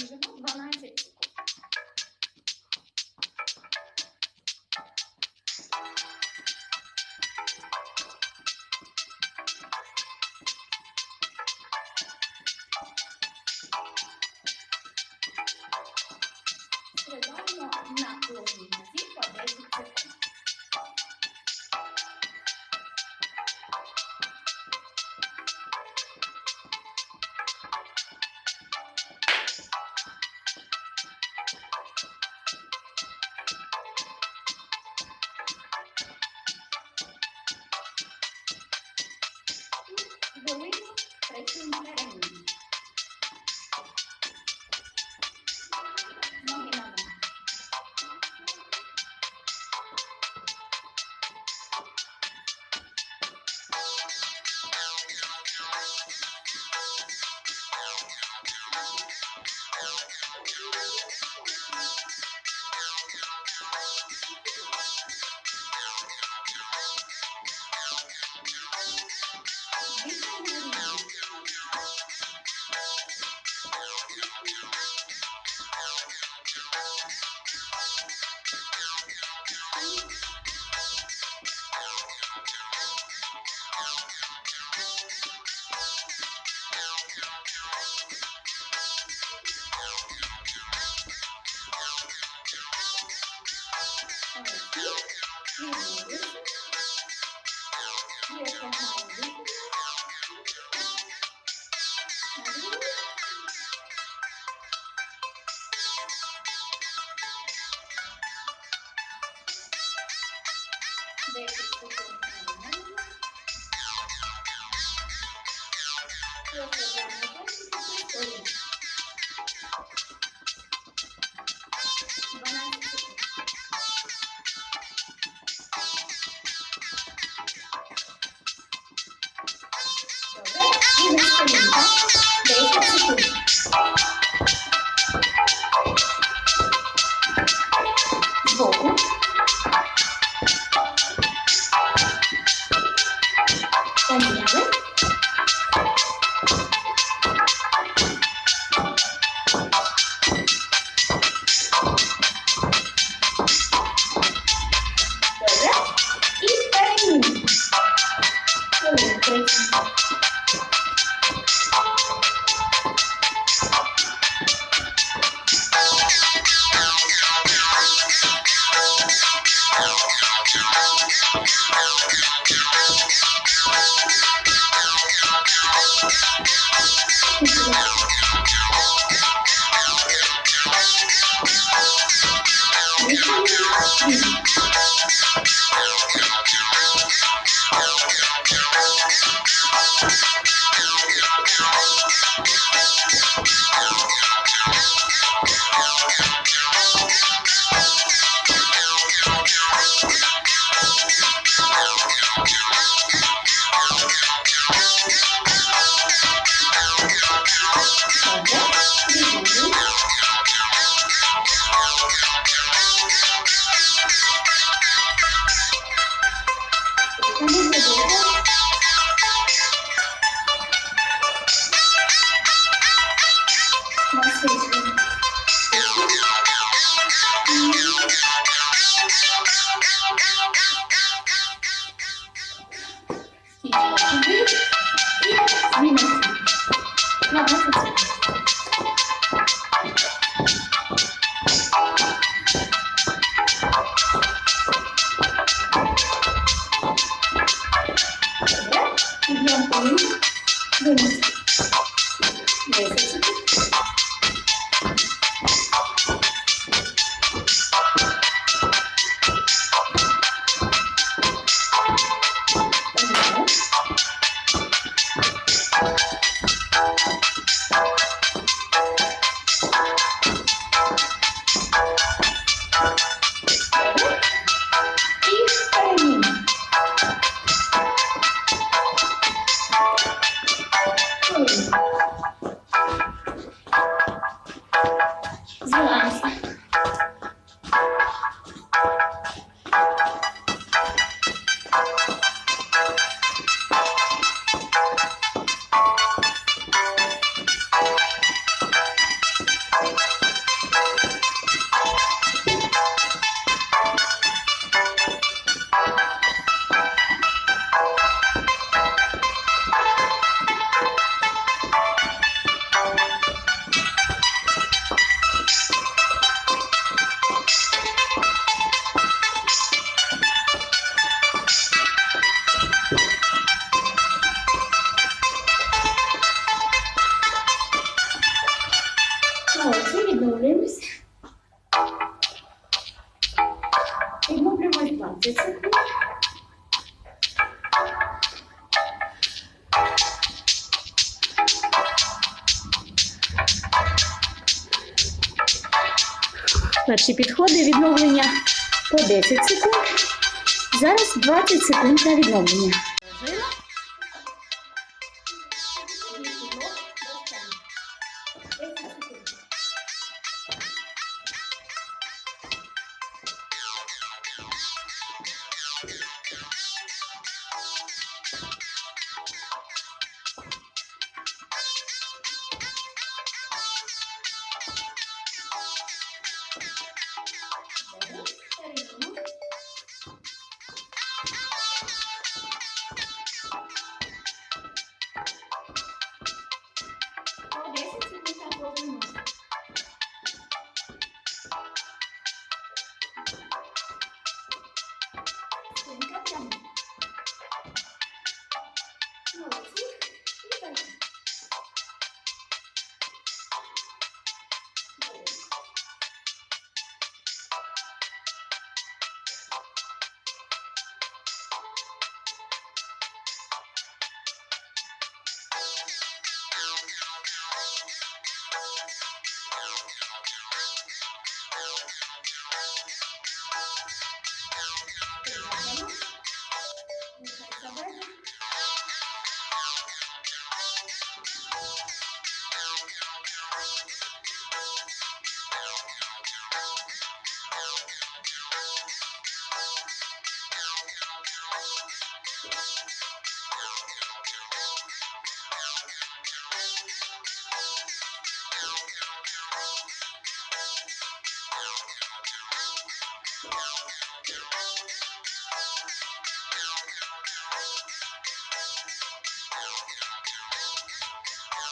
yaptığım zaman bana hep Thank you. Thank you. Відновлюємось 20 секунд. Перші підходи відновлення по 10 секунд. Зараз 20 секунд на відновлення. problemas.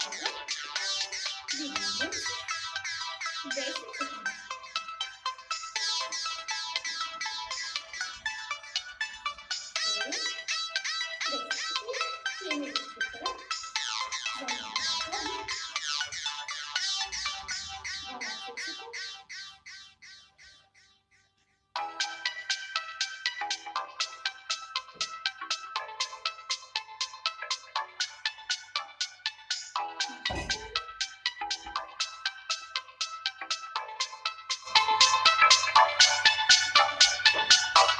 Thank you.